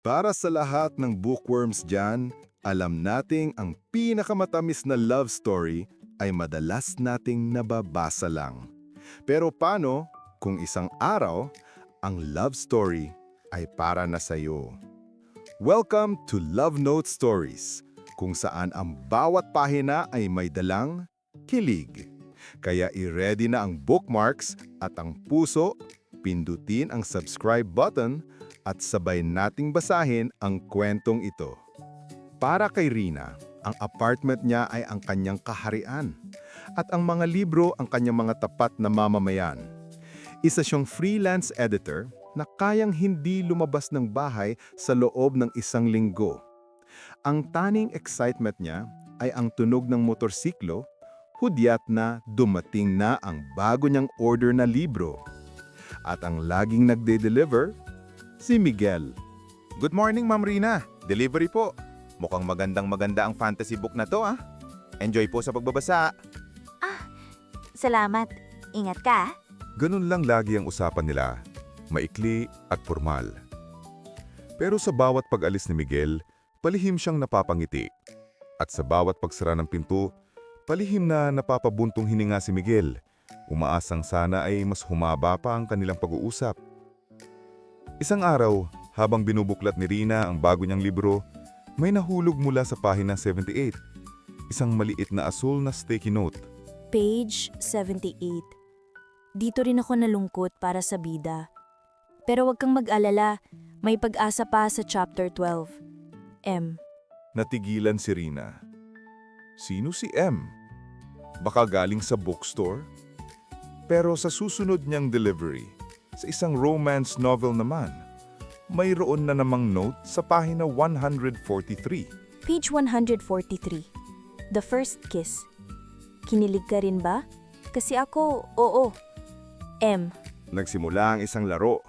Para sa lahat ng bookworms dyan, alam nating ang pinakamatamis na love story ay madalas nating nababasa lang. Pero paano kung isang araw, ang love story ay para na sa'yo? Welcome to Love Note Stories, kung saan ang bawat pahina ay may dalang kilig. Kaya i-ready na ang bookmarks at ang puso, pindutin ang subscribe button at sabay nating basahin ang kwentong ito. Para kay Rina, ang apartment niya ay ang kanyang kaharian at ang mga libro ang kanyang mga tapat na mamamayan. Isa siyang freelance editor na kayang hindi lumabas ng bahay sa loob ng isang linggo. Ang taning excitement niya ay ang tunog ng motorsiklo, hudyat na dumating na ang bago niyang order na libro. At ang laging nagde-deliver, si Miguel. Good morning, Ma'am Rina. Delivery po. Mukhang magandang maganda ang fantasy book na to, ah. Enjoy po sa pagbabasa. Salamat. Ingat ka. ah. Ganun lang lagi ang usapan nila, maikli at formal. Pero sa bawat pag-alis ni Miguel, palihim siyang napapangiti. At sa bawat pagsara ng pinto, palihim na napapabuntong hininga si Miguel. Umaasang sana ay mas humaba pa ang kanilang pag-uusap. Isang araw, habang binubuklat ni Rina ang bago niyang libro, may nahulog mula sa pahina 78. Isang maliit na asul na sticky note. Page 78. Dito rin ako nalungkot para sa bida. Pero wag kang mag-alala, may pag-asa pa sa chapter 12. M. Natigilan si Rina. Sino si M? Baka galing sa bookstore? Pero sa susunod niyang delivery, sa isang romance novel naman, mayroon na namang note sa pahina 143. Page 143. The first kiss. Kinilig ka rin ba? Kasi ako, oo. M. Nagsimula ang isang laro.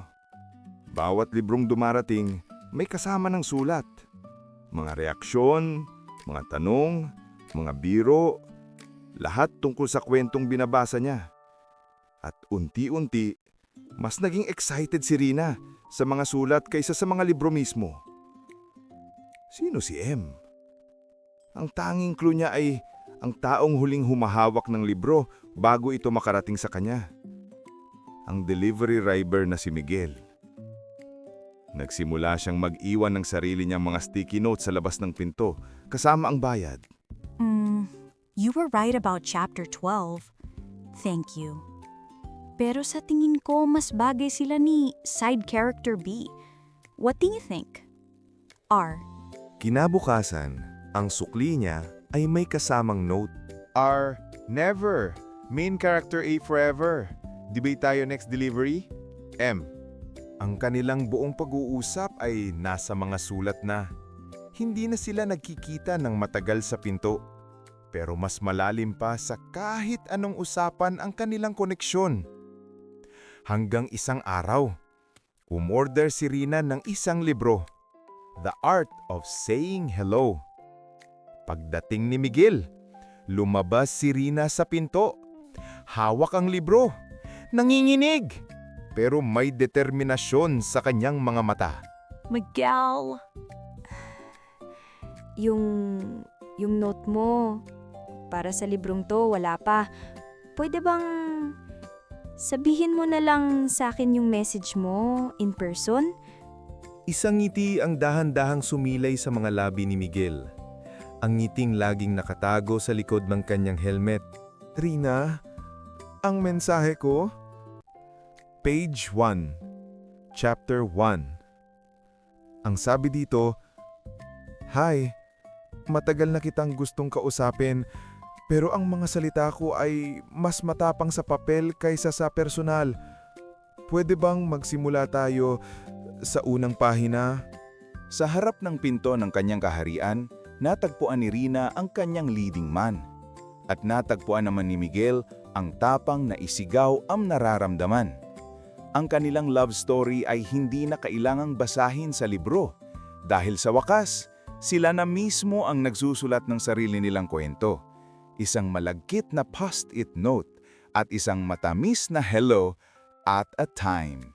Bawat librong dumarating, may kasama ng sulat. Mga reaksyon, mga tanong, mga biro, lahat tungkol sa kwentong binabasa niya. At unti-unti, mas naging excited si Rina sa mga sulat kaysa sa mga libro mismo. Sino si M? Ang tanging clue niya ay ang taong huling humahawak ng libro bago ito makarating sa kanya ang delivery driver na si Miguel. Nagsimula siyang mag-iwan ng sarili niyang mga sticky notes sa labas ng pinto, kasama ang bayad. Mm, you were right about chapter 12. Thank you. Pero sa tingin ko, mas bagay sila ni side character B. What do you think? R. Kinabukasan, ang sukli niya ay may kasamang note. R. Never. Main character A forever. Debate tayo next delivery? M. Ang kanilang buong pag-uusap ay nasa mga sulat na. Hindi na sila nagkikita ng matagal sa pinto. Pero mas malalim pa sa kahit anong usapan ang kanilang koneksyon. Hanggang isang araw, umorder si Rina ng isang libro. The Art of Saying Hello. Pagdating ni Miguel, lumabas si Rina sa pinto. Hawak ang libro. Nanginginig pero may determinasyon sa kanyang mga mata. Miguel. Yung, yung note mo, para sa librong to, wala pa. Pwede bang sabihin mo na lang sa akin yung message mo in person? Isang ngiti ang dahan-dahang sumilay sa mga labi ni Miguel. Ang ngiting laging nakatago sa likod ng kanyang helmet. Trina, ang mensahe ko? Page 1, Chapter 1 Ang sabi dito, Hi, matagal na kitang gustong kausapin pero ang mga salita ko ay mas matapang sa papel kaysa sa personal. Pwede bang magsimula tayo sa unang pahina? Sa harap ng pinto ng kanyang kaharian, natagpuan ni Rina ang kanyang leading man. At natagpuan naman ni Miguel ang tapang na isigaw ang nararamdaman. Ang kanilang love story ay hindi na kailangang basahin sa libro dahil sa wakas, sila na mismo ang nagsusulat ng sarili nilang kwento. Isang malagkit na post-it note at isang matamis na hello at a time.